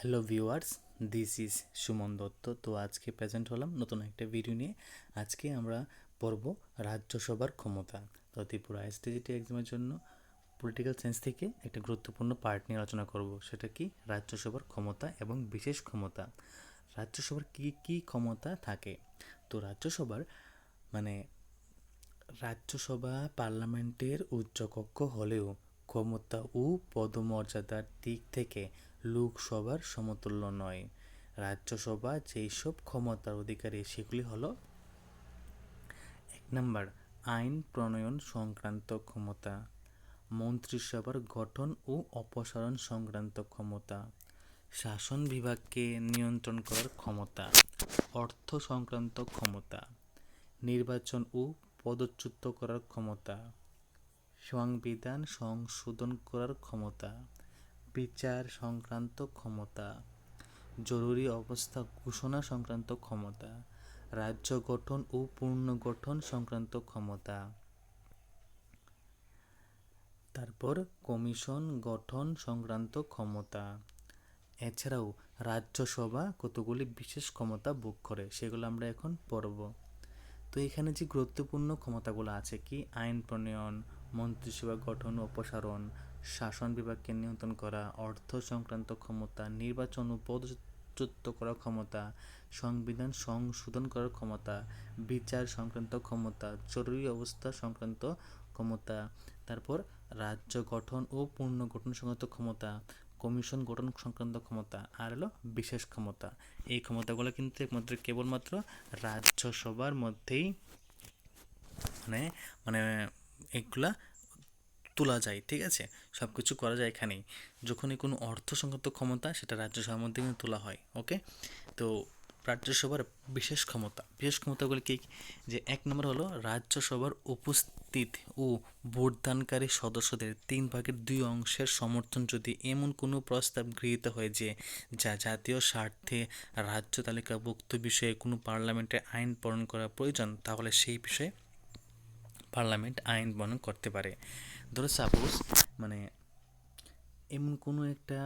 Hello viewers, this is Suman Dutta. তো আজকে present হলাম নতুন একটা ভিডিও নিয়ে। আজকে আমরা পড়ব রাজ্যসভার ক্ষমতা। তো ত্রিপুরা এসটিজিটি এক্সামের জন্য পলিটিক্যাল সায়েন্স থেকে একটা গুরুত্বপূর্ণ পার্ট নিয়ে আলোচনা করব। সেটা কি? রাজ্যসভার ক্ষমতা এবং বিশেষ ক্ষমতা। রাজ্যসভার কী কী ক্ষমতা থাকে? তো রাজ্যসভার মানে রাজ্যসভা পার্লামেন্টের উচ্চকক্ষ হলেও ক্ষমতা ও পদমর্যাদার দিক থেকে লোকসভার সমতুল্য নয়। রাজ্যসভা যেই সব ক্ষমতার অধিকারী, সেগুলি হলো এক নম্বর, আইন প্রণয়ন সংক্রান্ত ক্ষমতা। মন্ত্রিসভার গঠন ও অপসারণ সংক্রান্ত ক্ষমতা। শাসন বিভাগকে নিয়ন্ত্রণ করার ক্ষমতা। অর্থ সংক্রান্ত ক্ষমতা। নির্বাচন ও পদচ্যুত করার ক্ষমতা। সংবিধান সংশোধন করার ক্ষমতা। বিচার সংক্রান্ত ক্ষমতা, জরুরি অবস্থা ঘোষণা সংক্রান্ত ক্ষমতা, রাজ্য গঠন ও পুনর্গঠন সংক্রান্ত ক্ষমতা। তারপর কমিশন গঠন সংক্রান্ত ক্ষমতা। এছাড়াও রাজ্যসভা কতগুলি বিশেষ ক্ষমতা ভোগ করে সেগুলো আমরা এখন পড়ব। তো এখানে যে গুরুত্বপূর্ণ ক্ষমতাগুলো আছে কি? আইন প্রণয়ন মন্ত্রিসভা গঠন ও অপসারণ শাসন বিভাগকে নিয়ন্ত্রণ করা, অর্থ সংক্রান্ত ক্ষমতা, নির্বাচন ও পদচ্যুত করার ক্ষমতা, সংবিধান সংশোধন করার ক্ষমতা, বিচার সংক্রান্ত ক্ষমতা, জরুরি অবস্থা সংক্রান্ত ক্ষমতা, তারপর রাজ্য গঠন ও পুনর্গঠন সংক্রান্ত ক্ষমতা, কমিশন গঠন সংক্রান্ত ক্ষমতা, আর হলো বিশেষ ক্ষমতা। এই ক্ষমতাগুলো কিন্তু একমাত্র কেবলমাত্র রাজ্যসভার মধ্যেই মানে মানে এগুলা তোলা যায়, ঠিক আছে? সব কিছু করা যায় এখানেই। যখনই কোনো অর্থ ক্ষমতা, সেটা রাজ্যসভার মধ্যে কিন্তু তোলা হয়, ওকে? তো রাজ্যসভার বিশেষ ক্ষমতা, বিশেষ ক্ষমতাগুলি কী? যে এক নম্বর হলো রাজ্যসভার উপস্থিত ও ভোটদানকারী সদস্যদের তিন ভাগের দুই অংশের সমর্থন যদি এমন কোনো প্রস্তাব গৃহীত হয় যে, যা জাতীয় স্বার্থে রাজ্য তালিকাভুক্ত বিষয়ে কোনো পার্লামেন্টে আইন প্রণয়ন করা প্রয়োজন, তাহলে সেই বিষয়ে পার্লামেন্ট আইন প্রণয়ন করতে পারে। ধরো সাপোজ মানে এমন কোনো একটা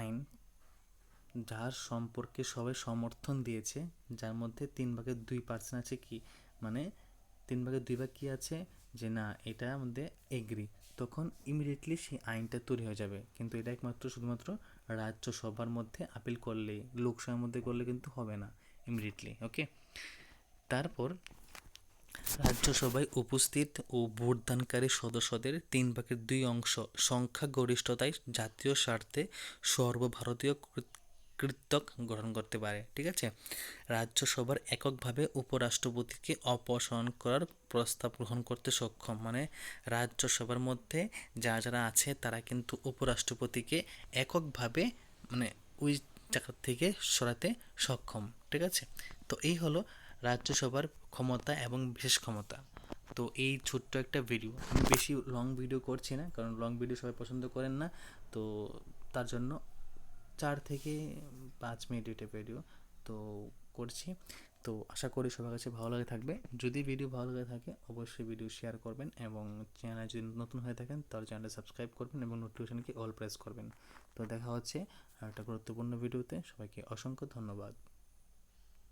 আইন যার সম্পর্কে সবাই সমর্থন দিয়েছে, যার মধ্যে তিন ভাগের দুই পার্সেন্ট আছে কি? মানে তিন ভাগের দুই ভাগ কী আছে? যে না, এটার মধ্যে এগ্রি তখন ইমিডিয়েটলি সেই আইনটা তৈরি হয়ে যাবে। কিন্তু এটা একমাত্র, শুধুমাত্র রাজ্যসভার মধ্যে আপিল করলে লোকসভার মধ্যে করলে কিন্তু হবে না ইমিডিয়েটলি ওকে তারপর রাজ্যসভায় উপস্থিত ও ভোটদানকারী সদস্যদের তিন ভাগের দুই অংশ সংখ্যাগরিষ্ঠতায় জাতীয় স্বার্থে সর্বভারতীয় কৃতক গঠন করতে পারে, ঠিক আছে? রাজ্যসভার এককভাবে উপরাষ্ট্রপতিকে অপসারণ করার প্রস্তাব গ্রহণ করতে সক্ষম। মানে রাজ্যসভার মধ্যে যারা যারা আছে তারা কিন্তু উপরাষ্ট্রপতিকে এককভাবে মানে ওই জায়গা থেকে সরাতে সক্ষম, ঠিক আছে? তো এই হলো রাজ্যসভার ক্ষমতা এবং বিশেষ ক্ষমতা। তো এই ছোট্ট একটা ভিডিও আমি বেশি লং ভিডিও করছি না, কারণ লং ভিডিও সবাই পছন্দ করেন না। তো তার জন্য চার থেকে পাঁচ মিনিট এটা ভিডিও তো করছি। তো আশা করি সবার কাছে ভালো লাগে থাকবে। যদি ভিডিও ভালো লাগে থাকে, অবশ্যই ভিডিও শেয়ার করবেন এবং চ্যানেল যদি নতুন হয়ে থাকেন, তাহলে চ্যানেলটা সাবস্ক্রাইব করবেন এবং নোটিফিকেশনকে অল প্রেস করবেন। তো দেখা হচ্ছে একটা গুরুত্বপূর্ণ ভিডিওতে সবাইকে অসংখ্য ধন্যবাদ।